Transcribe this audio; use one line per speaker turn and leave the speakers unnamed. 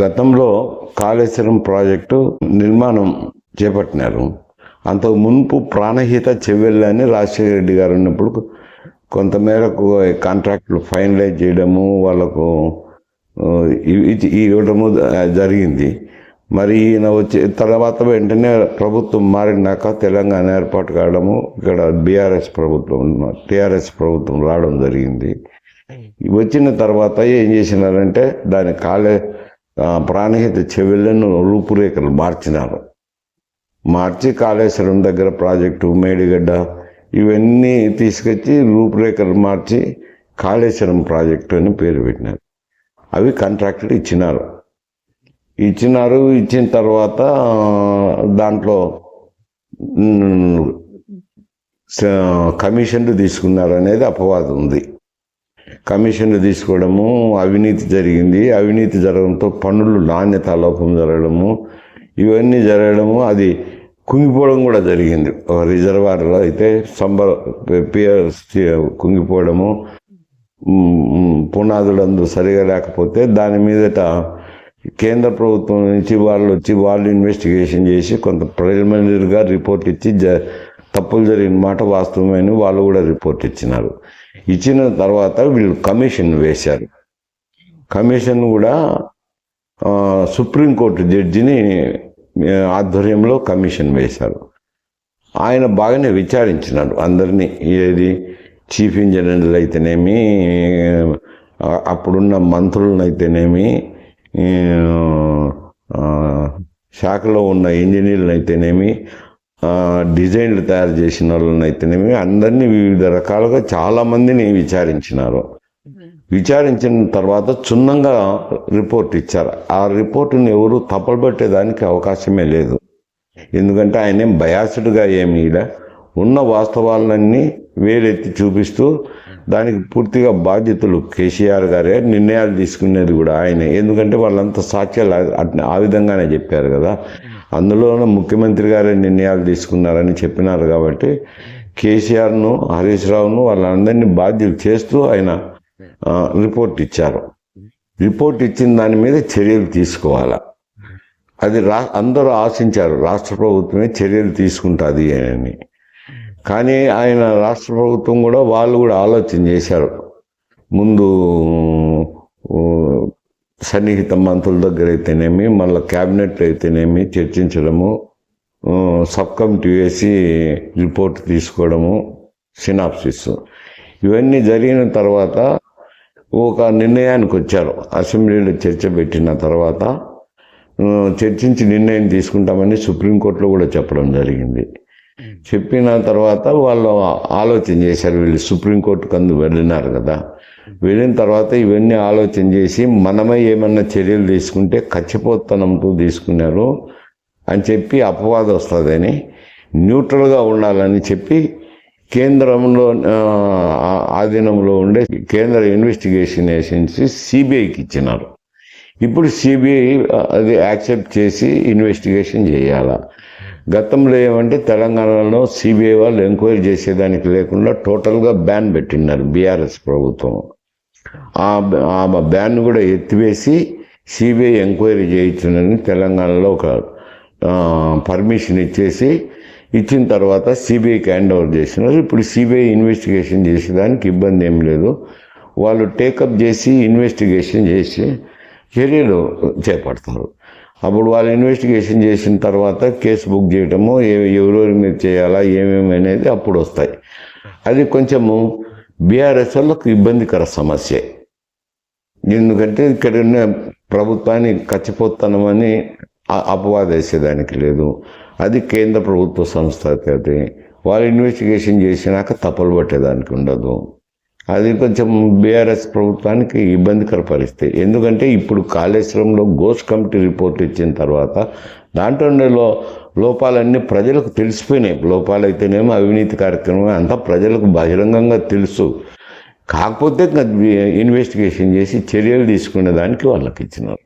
గతంలో కాళేశ్వరం ప్రాజెక్టు నిర్మాణం చేపట్టినారు. అంతకు మునుపు ప్రాణహిత చెవెళ్ళ అని రాజశేఖర రెడ్డి గారు ఉన్నప్పుడు కొంతమేరకు కాంట్రాక్టులు ఫైనలైజ్ చేయడము వాళ్ళకు ఇవ్వడము జరిగింది. మరి ఈయన వచ్చి తర్వాత వెంటనే ప్రభుత్వం మారినాక తెలంగాణ ఏర్పాటు కావడము ఇక్కడ బీఆర్ఎస్ ప్రభుత్వం టీఆర్ఎస్ ప్రభుత్వం రావడం జరిగింది. వచ్చిన తర్వాత ఏం చేసినారంటే దాని కాలే ప్రాణహిత చెవెళ్ళను రూపురేఖలు మార్చినారు. మార్చి కాళేశ్వరం దగ్గర ప్రాజెక్టు మేడిగడ్డ ఇవన్నీ తీసుకొచ్చి రూపురేఖలు మార్చి కాళేశ్వరం ప్రాజెక్టు అని పేరు పెట్టినారు. అవి కాంట్రాక్టులు ఇచ్చినారు. ఇచ్చినారు ఇచ్చిన తర్వాత దాంట్లో కమిషన్లు తీసుకున్నారు అనేది అపవాదం ఉంది. కమిషన్లు తీసుకోవడము అవినీతి జరిగింది. అవినీతి జరగడంతో పన్నులు నాణ్యత లోపం జరగడము ఇవన్నీ జరగడము అది కుంగిపోవడం కూడా జరిగింది. ఒక రిజర్వాయర్లో అయితే సంబర కుంగిపోవడము మ్, పునాదులందు సరిగా లేకపోతే దాని మీదట కేంద్ర ప్రభుత్వం నుంచి వాళ్ళు వచ్చి వాళ్ళు ఇన్వెస్టిగేషన్ చేసి కొంత ప్రిలిమినరీగా రిపోర్ట్ ఇచ్చి జ తప్పులు జరిగిన మాట వాస్తవమని వాళ్ళు కూడా రిపోర్ట్ ఇచ్చినారు. ఇచ్చిన తర్వాత వీళ్ళు కమిషన్ వేశారు. కమిషన్ కూడా సుప్రీంకోర్టు జడ్జిని ఆధ్వర్యంలో కమిషన్ వేశారు. ఆయన బాగానే విచారించినాడు అందరినీ. ఏది? చీఫ్ ఇంజనీర్లు అయితేనేమి అప్పుడున్న మంత్రులనైతేనేమి అయితేనేమి శాఖలో ఉన్న ఇంజనీర్లు అయితేనేమి డిజైన్లు తయారు చేసిన వాళ్ళని అయితేనేమి అందరినీ వివిధ రకాలుగా చాలామందిని విచారించినారు. విచారించిన తర్వాత చున్నంగా రిపోర్ట్ ఇచ్చారు. ఆ రిపోర్టుని ఎవరు తప్పబట్టేదానికి అవకాశమే లేదు. ఎందుకంటే ఆయన ఏం బయాసుడ్గా ఏమీ ఇలా ఉన్న వాస్తవాలన్నీ వేలెత్తి చూపిస్తూ దానికి పూర్తిగా బాధ్యతలు కేసీఆర్ గారే నిర్ణయాలు తీసుకునేది కూడా ఆయనే. ఎందుకంటే వాళ్ళంతా సాక్ష్యాలు ఆ విధంగానే చెప్పారు కదా. అందులోనూ ముఖ్యమంత్రి గారే నిర్ణయాలు తీసుకున్నారని చెప్పినారు కాబట్టి కేసీఆర్ను హరీష్ రావును వాళ్ళందరినీ బాధ్యులు చేస్తూ ఆయన రిపోర్ట్ ఇచ్చారు. రిపోర్ట్ ఇచ్చిన దాని మీద చర్యలు తీసుకోవాలా? అది రా అందరూ ఆశించారు రాష్ట్ర ప్రభుత్వమే చర్యలు తీసుకుంటుంది అని. కానీ ఆయన రాష్ట్ర ప్రభుత్వం కూడా వాళ్ళు కూడా ఆలోచన చేశారు. ముందు సన్నిహిత మంత్రుల దగ్గర అయితేనేమి మళ్ళీ క్యాబినెట్ అయితేనేమి చర్చించడము సబ్ కమిటీ వేసి రిపోర్ట్ తీసుకోవడము సినాప్సిస్. ఇవన్నీ జరిగిన తర్వాత ఒక నిర్ణయానికి వచ్చారు. అసెంబ్లీలో చర్చ పెట్టిన తర్వాత చర్చించి నిర్ణయం తీసుకుంటామని సుప్రీంకోర్టులో కూడా చెప్పడం జరిగింది. చెప్పిన తర్వాత వాళ్ళు ఆలోచన చేశారు వీళ్ళు సుప్రీంకోర్టుకు అందు వెళ్ళినారు కదా. వెళ్ళిన తర్వాత ఇవన్నీ ఆలోచన చేసి మనమే ఏమన్నా చర్యలు తీసుకుంటే ఖచ్చిపోతనంతో తీసుకున్నారు అని చెప్పి అపవాదం వస్తుందని న్యూట్రల్గా ఉండాలని చెప్పి కేంద్రంలో ఆధీనంలో ఉండే కేంద్ర ఇన్వెస్టిగేషన్ ఏజెన్సీ సిబిఐకి ఇచ్చినారు. ఇప్పుడు సిబిఐ అది యాక్సెప్ట్ చేసి ఇన్వెస్టిగేషన్ చేయాలా. గతంలో ఏమంటే తెలంగాణలో సిబిఐ వాళ్ళు ఎంక్వైరీ చేసేదానికి లేకుండా టోటల్గా బ్యాన్ పెట్టినారు బీఆర్ఎస్ ప్రభుత్వం. ఆ ఆ బ్యాన్ కూడా ఎత్తివేసి సిబిఐ ఎంక్వైరీ చేయించిందని తెలంగాణలో ఒక పర్మిషన్ ఇచ్చేసి ఇచ్చిన తర్వాత సిబిఐకి హ్యాండ్ ఓవర్ చేసినారు. ఇప్పుడు సిబిఐ ఇన్వెస్టిగేషన్ చేసేదానికి ఇబ్బంది ఏం లేదు. వాళ్ళు టేకప్ చేసి ఇన్వెస్టిగేషన్ చేసి చర్యలు చేపడతారు అప్పుడు వాళ్ళు ఇన్వెస్టిగేషన్ చేసిన తర్వాత కేసు బుక్ చేయటము ఏ- ఎవరెవరి మీద చేయాలా ఏమేమి అనేది అప్పుడు వస్తాయి. అది కొంచెము బీఆర్ఎస్ వాళ్ళకు ఇబ్బందికర సమస్య. ఎందుకంటే ఇక్కడ ఉన్న ప్రభుత్వాన్ని ఖచ్చిపోతానమని అపవాదేసేదానికి లేదు. అది కేంద్ర ప్రభుత్వ సంస్థ అది వాళ్ళు ఇన్వెస్టిగేషన్ చేసినాక తప్పులు పట్టేదానికి ఉండదు. అది కొంచెం బీఆర్ఎస్ ప్రభుత్వానికి ఇబ్బందికర పరిస్థితి. ఎందుకంటే ఇప్పుడు కాళేశ్వరంలో గోస్ కమిటీ రిపోర్ట్ ఇచ్చిన తర్వాత దాంట్లో లోపాలన్నీ ప్రజలకు తెలిసిపోయినాయి. లోపాలైతేనేమో అవినీతి కార్యక్రమం అంతా ప్రజలకు బహిరంగంగా తెలుసు. కాకపోతే ఇన్వెస్టిగేషన్ చేసి చర్యలు తీసుకునే దానికి వాళ్ళకి ఇచ్చినారు.